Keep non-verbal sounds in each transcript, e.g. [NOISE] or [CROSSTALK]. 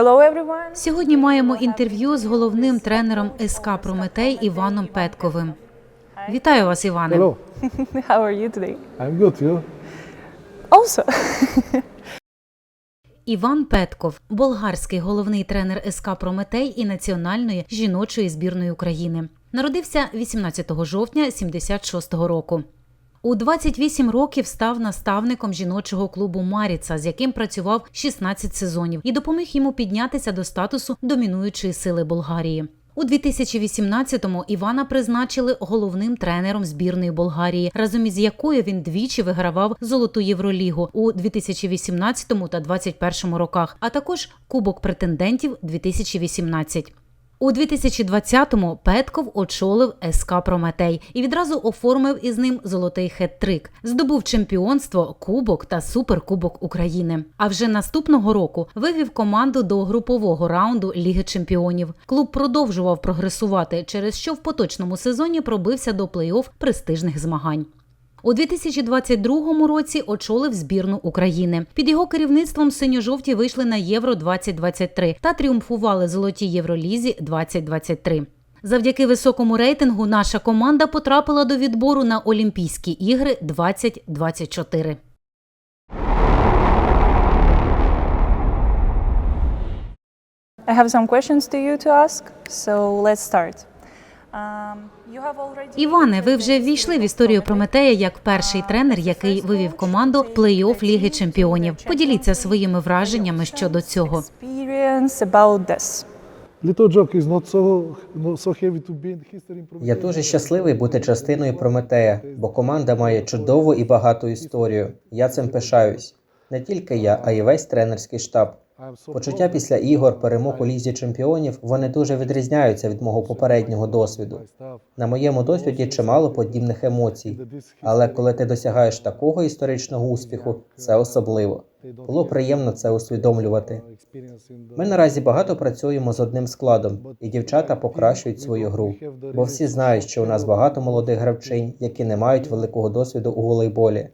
Hello everyone. Сьогодні маємо інтерв'ю з головним тренером СК Прометей Іваном Петковим. Вітаю вас, Іване. Hello, [LAUGHS] How are you today? I'm good. You? Also, [LAUGHS] Іван Петков, болгарський головний тренер СК Прометей і національної жіночої збірної України. Народився 18 жовтня 76-го року. У 28 років став наставником жіночого клубу Маріца, з яким працював 16 сезонів, і допоміг йому піднятися до статусу домінуючої сили Болгарії. У 2018-му Івана призначили головним тренером збірної Болгарії, разом із якою він двічі вигравав золоту Євролігу у 2018 та 2021 роках, а також Кубок претендентів 2018. У 2020-му Петков очолив СК Прометей і відразу оформив із ним золотий хет-трик. Здобув чемпіонство, кубок та суперкубок України. А вже наступного року вивів команду до групового раунду Ліги Чемпіонів. Клуб продовжував прогресувати, через що в поточному сезоні пробився до плей-офф престижних змагань. У 2022 році очолив збірну України. Під його керівництвом синьо-жовті вийшли на Євро 2023 та тріумфували золотій Євролізі 2023. Завдяки високому рейтингу наша команда потрапила до відбору на Олімпійські ігри 2024. I have some questions to you to ask. So let's start. Um, you have already Іване, ви вже ввійшли в історію Прометея як перший тренер, який вивів команду плей-офф Ліги Чемпіонів. Поділіться своїми враженнями щодо цього. Я дуже щасливий бути частиною Прометея, бо команда має чудову і багату історію. Я цим пишаюсь. Не тільки я, а й весь тренерський штаб. Почуття після ігор, перемог у лізі чемпіонів, вони дуже відрізняються від мого попереднього досвіду. На моєму досвіді чимало подібних емоцій. Але коли ти досягаєш такого історичного успіху, це особливо. Було приємно це усвідомлювати. Ми наразі багато працюємо з одним складом, і дівчата покращують свою гру. Бо всі знають, що у нас багато молодих гравчинь, які не мають великого досвіду у волейболі.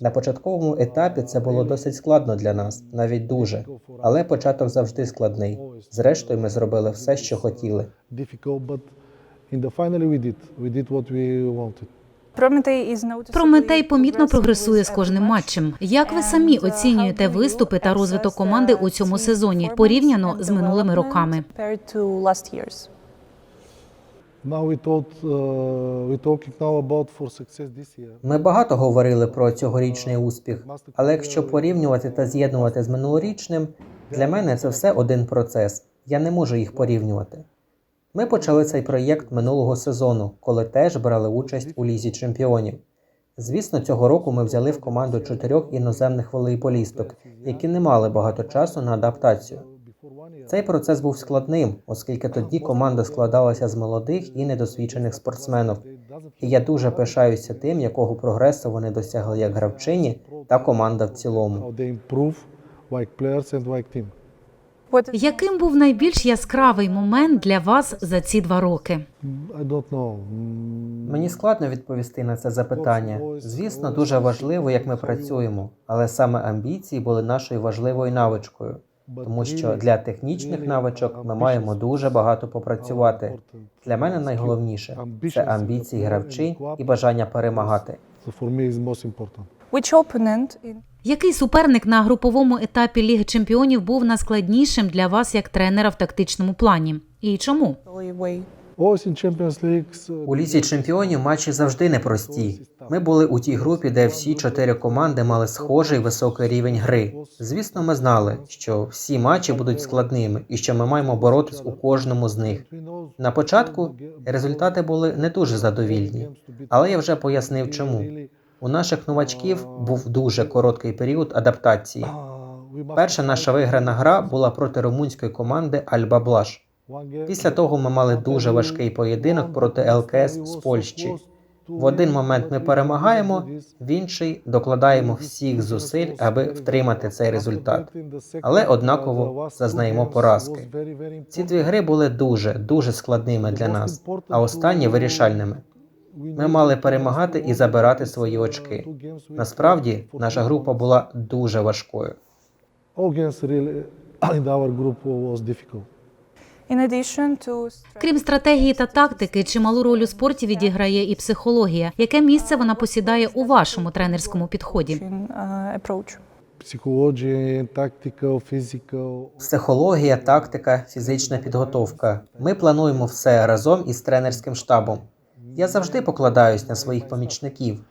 На початковому етапі це було досить складно для нас, навіть дуже. Але початок завжди складний. Зрештою, ми зробили все, що хотіли. We did what we wanted. Прометей помітно прогресує з кожним матчем. Як ви самі uh, оцінюєте виступи та розвиток команди у цьому сезоні порівняно з минулими роками? Uh. Ми багато говорили про цьогорічний успіх, але якщо порівнювати та з'єднувати з минулорічним, для мене це все один процес. Я не можу їх порівнювати. Ми почали цей проєкт минулого сезону, коли теж брали участь у лізі чемпіонів. Звісно, цього року ми взяли в команду чотирьох іноземних волейболісток, які не мали багато часу на адаптацію. Цей процес був складним, оскільки тоді команда складалася з молодих і недосвідчених спортсменів. І я дуже пишаюся тим, якого прогресу вони досягли як гравчині та команда в цілому. Яким був найбільш яскравий момент для вас за ці два роки? Know. Mm, Мені складно відповісти на це запитання. Звісно, дуже важливо, як ми працюємо, але саме амбіції були нашою важливою навичкою, тому що для технічних навичок ми маємо дуже багато попрацювати. Для мене найголовніше це амбіції гравчинь і бажання перемагати. Opponent in Який суперник на груповому етапі Ліги Чемпіонів був найскладнішим для вас як тренера в тактичному плані? І чому? uh, У лізі чемпіонів матчі завжди непрості. Ми були у тій групі, де всі чотири команди мали схожий високий рівень гри. Звісно, ми знали, що всі матчі будуть складними і що ми маємо боротись у кожному з них. На початку результати були не дуже задовільні, але я вже пояснив чому. У наших новачків був дуже короткий період адаптації. Перша наша виграна гра була проти румунської команди Альба Блаш. Після того ми мали дуже важкий поєдинок проти ЛКС з Польщі. В один момент ми перемагаємо, в інший докладаємо всіх зусиль, аби втримати цей результат. Але однаково зазнаємо поразки. Ці дві гри були дуже дуже складними для нас, а останні вирішальними. Ми мали перемагати і забирати свої очки. Насправді, наша група була дуже важкою. Крім стратегії та тактики, чималу роль у спорті відіграє і психологія. Яке місце вона посідає у вашому тренерському підході? Psychology, tactical, physical. Психологія, тактика, фізична підготовка. Ми плануємо все разом із тренерським штабом. Я завжди покладаюсь на своїх помічників.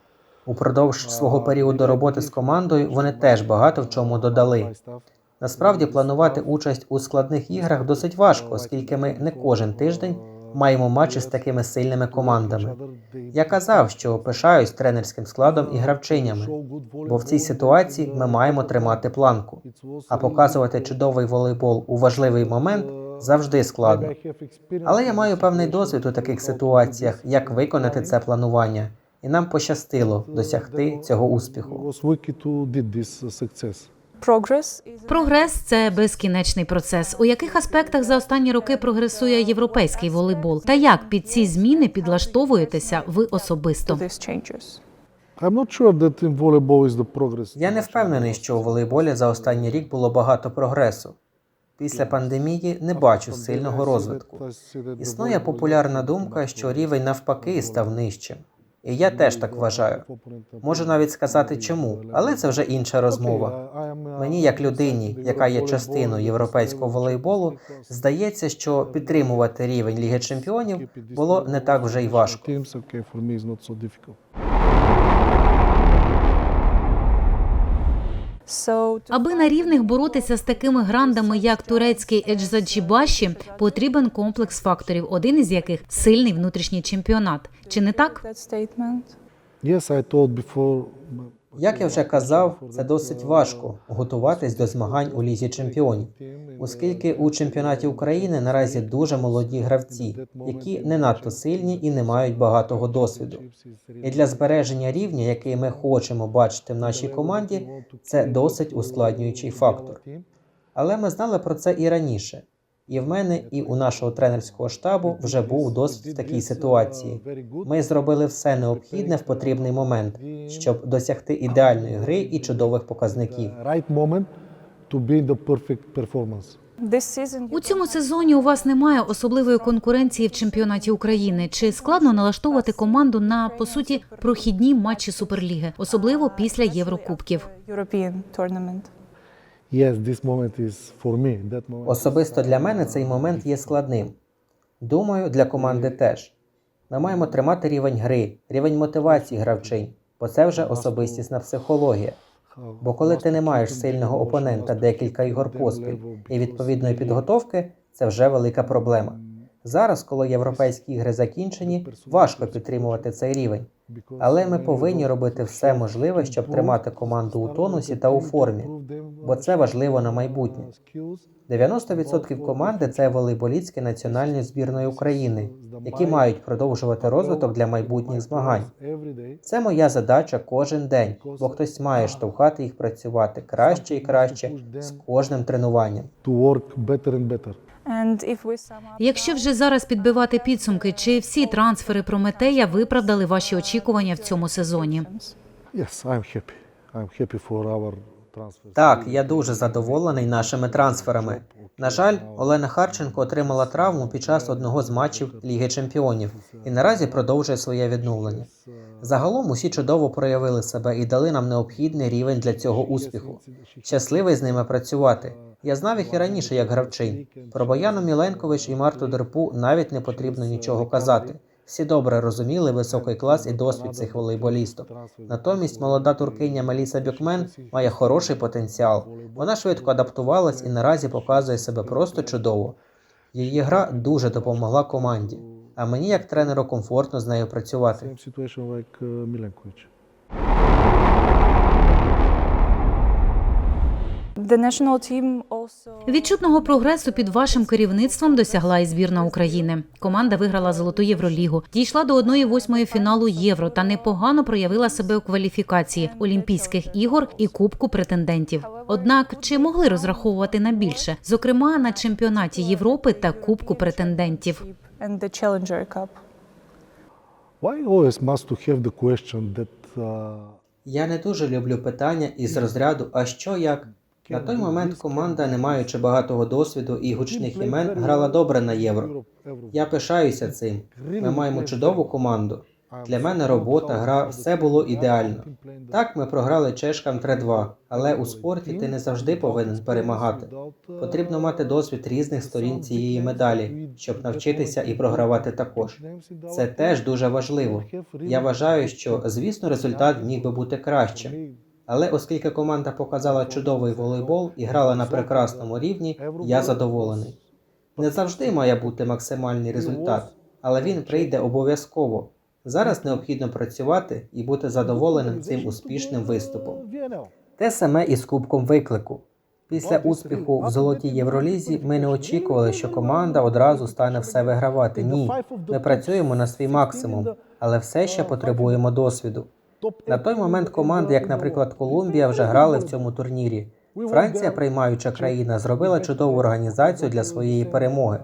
Упродовж свого періоду роботи з командою вони теж багато в чому додали. Насправді планувати участь у складних іграх досить важко, оскільки ми не кожен тиждень маємо матчі з такими сильними командами. Я казав, що пишаюсь тренерським складом і гравчинями, бо в цій ситуації ми маємо тримати планку. А показувати чудовий волейбол у важливий момент завжди складно. Але я маю певний досвід у таких ситуаціях, як виконати це планування, і нам пощастило досягти цього успіху. Прогрес це безкінечний процес. У яких аспектах за останні роки прогресує європейський волейбол? Та як під ці зміни підлаштовуєтеся ви особисто? Я не впевнений, що у волейболі за останній рік було багато прогресу. Після пандемії не бачу сильного розвитку. Існує популярна думка, що рівень навпаки став нижчим. І я теж так вважаю. Можу навіть сказати чому, але це вже інша розмова. Мені, як людині, яка є частиною європейського волейболу, здається, що підтримувати рівень Ліги Чемпіонів було не так вже й важко. Teams, okay, for me is not so difficult. So to Аби на рівних боротися з такими грандами, як турецький Еджзаджібаші, потрібен комплекс факторів, один із яких сильний внутрішній чемпіонат. Чи не так? that statement. Yes, I told before. Як я вже казав, це досить важко готуватись до змагань у лізі чемпіонів, оскільки у чемпіонаті України наразі дуже молоді гравці, які не надто сильні і не мають багатого досвіду. І для збереження рівня, який ми хочемо бачити в нашій команді, це досить ускладнюючий фактор. Але ми знали про це і раніше. І в мене, і у нашого тренерського штабу вже був досвід в такій ситуації. Ми зробили все необхідне в потрібний момент, щоб досягти ідеальної гри і чудових показників. To be the perfect performance. У цьому сезоні у вас немає особливої конкуренції в чемпіонаті України. Чи складно налаштовувати команду на по суті прохідні матчі суперліги, особливо після Єврокубків? European tournament. Yes, this moment is for me. That moment. Особисто для мене цей момент є складним. Думаю, для команди теж. Ми маємо тримати рівень гри, рівень мотивації гравчинь, бо це вже особистісна психологія. Бо коли ти не маєш сильного опонента декілька ігор поспіль і відповідної підготовки, це вже велика проблема. Зараз, коли європейські ігри закінчені, важко підтримувати цей рівень. Але ми повинні робити все можливе, щоб тримати команду у тонусі та у формі, бо це важливо на майбутнє. 90% команди це волейболістки національної збірної України, які мають продовжувати розвиток для майбутніх змагань. Це моя задача кожен день, бо хтось має штовхати їх працювати краще і краще з кожним тренуванням. To work better and better. Якщо вже зараз підбивати підсумки, чи всі трансфери Прометея виправдали ваші очікування в цьому сезоні? Так, я дуже задоволений нашими трансферами. На жаль, Олена Харченко отримала травму під час одного з матчів Ліги Чемпіонів і наразі продовжує своє відновлення. Загалом усі чудово проявили себе і дали нам необхідний рівень для цього успіху. Щасливий з ними працювати. Я знав їх і раніше як гравчинь. Про Бояну Міленкович і Марту Дерпу навіть не потрібно нічого казати. Всі добре розуміли високий клас і досвід цих волейболістів. Натомість молода туркиня Меліса Бюкмен має хороший потенціал. Вона швидко адаптувалась і наразі показує себе просто чудово. Її гра дуже допомогла команді, а мені як тренеру комфортно з нею працювати. Відчутного прогресу під вашим керівництвом досягла і збірна України. Команда виграла золоту євролігу, дійшла до 1-8 фіналу євро та непогано проявила себе у кваліфікації Олімпійських ігор і Кубку претендентів. Однак чи могли розраховувати на більше, зокрема на чемпіонаті Європи та Кубку претендентів? uh, Я не дуже люблю питання із розряду А що як? На той момент команда, не маючи багатого досвіду і гучних імен, грала добре на євро. Я пишаюся цим. Ми маємо чудову команду. Для мене робота, гра, все було ідеально. Так, ми програли чешкам 3-2, але у спорті ти не завжди повинен перемагати. Потрібно мати досвід різних сторін цієї медалі, щоб навчитися і програвати також. Це теж дуже важливо. Я вважаю, що, звісно, результат міг би бути кращим. Але оскільки команда показала чудовий волейбол і грала на прекрасному рівні, я задоволений. Не завжди має бути максимальний результат, але він прийде обов'язково. Зараз необхідно працювати і бути задоволеним цим успішним виступом. Те саме і з Кубком виклику. Після успіху в золотій Євролізі ми не очікували, що команда одразу стане все вигравати. Ні, ми працюємо на свій максимум, але все ще потребуємо досвіду. На той момент команди, як, наприклад, Колумбія, вже грали в цьому турнірі. Франція, приймаюча країна, зробила чудову організацію для своєї перемоги.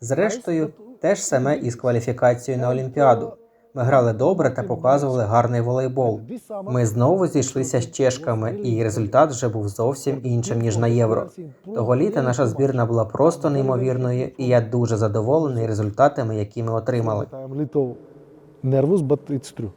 Зрештою, те ж саме і з кваліфікацією на Олімпіаду. Ми грали добре та показували гарний волейбол. Ми знову зійшлися з чешками, і результат вже був зовсім іншим ніж на євро. Того літа наша збірна була просто неймовірною, і я дуже задоволений результатами, які ми отримали. Little but it's true.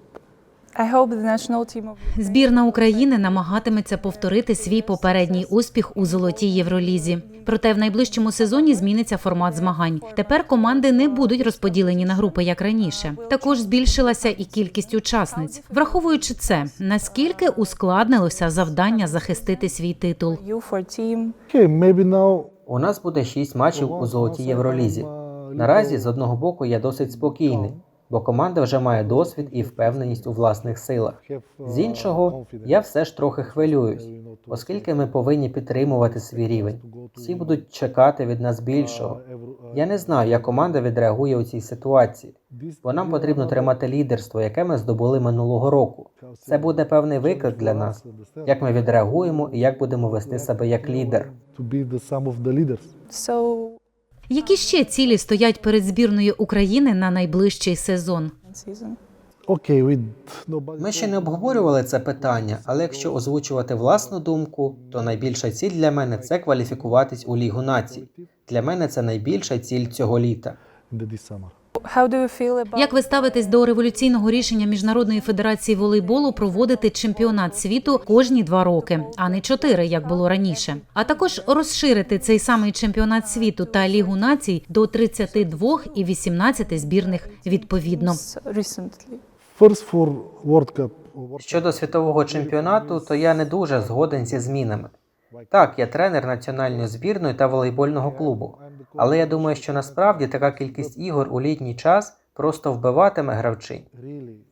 Збірна України намагатиметься повторити свій попередній успіх у золотій Євролізі. Проте в найближчому сезоні зміниться формат змагань. Тепер команди не будуть розподілені на групи як раніше. Також збільшилася і кількість учасниць. Враховуючи це, наскільки ускладнилося завдання захистити свій титул. you for team. Okay, maybe now У нас буде шість матчів у золотій Євролізі. Наразі, з одного боку, я досить спокійний, бо команда вже має досвід і впевненість у власних силах. З іншого, я все ж трохи хвилююсь, оскільки ми повинні підтримувати свій рівень. Всі будуть чекати від нас більшого. Я не знаю, як команда відреагує у цій ситуації, бо нам потрібно тримати лідерство, яке ми здобули минулого року. Це буде певний виклик для нас, як ми відреагуємо і як будемо вести себе як лідер. So Які ще цілі стоять перед збірною України на найближчий сезон? Ми ще не обговорювали це питання, але якщо озвучувати власну думку, то найбільша ціль для мене це кваліфікуватись у Лігу націй. Для мене це найбільша ціль цього літа. Як ви ставитесь до революційного рішення Міжнародної федерації волейболу проводити чемпіонат світу кожні два роки, а не чотири, як було раніше? А також розширити цей самий чемпіонат світу та лігу націй до 32 і 18 збірних відповідно. Щодо світового чемпіонату, то я не дуже згоден зі змінами. Так, я тренер національної збірної та волейбольного клубу, але я думаю, що насправді така кількість ігор у літній час просто вбиватиме гравчинь.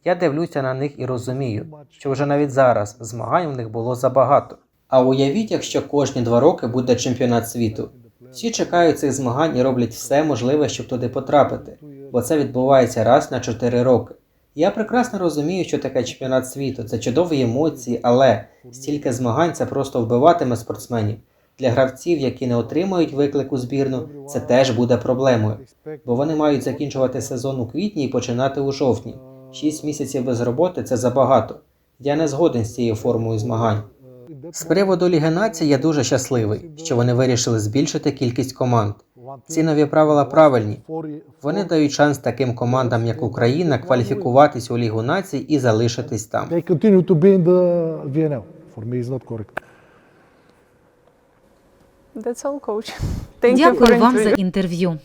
Я дивлюся на них і розумію, що вже навіть зараз змагань у них було забагато. А уявіть, якщо кожні два роки буде чемпіонат світу. Всі чекають цих змагань і роблять все можливе, щоб туди потрапити, бо це відбувається раз на 4 роки. Я прекрасно розумію, що таке чемпіонат світу, це чудові емоції, але стільки змагань це просто вбиватиме спортсменів. Для гравців, які не отримують виклик у збірну, це теж буде проблемою, бо вони мають закінчувати сезон у квітні і починати у жовтні. Шість місяців без роботи це забагато. Я не згоден з цією формою змагань. З приводу Ліги націй я дуже щасливий, що вони вирішили збільшити кількість команд. Ці нові правила правильні. Вони дають шанс таким командам, як Україна, кваліфікуватись у Лігу націй і залишитись там. They continue to be in the VNL. For me, it's not correct. That's all, coach. Thank you Дякую for вам за interview. інтерв'ю.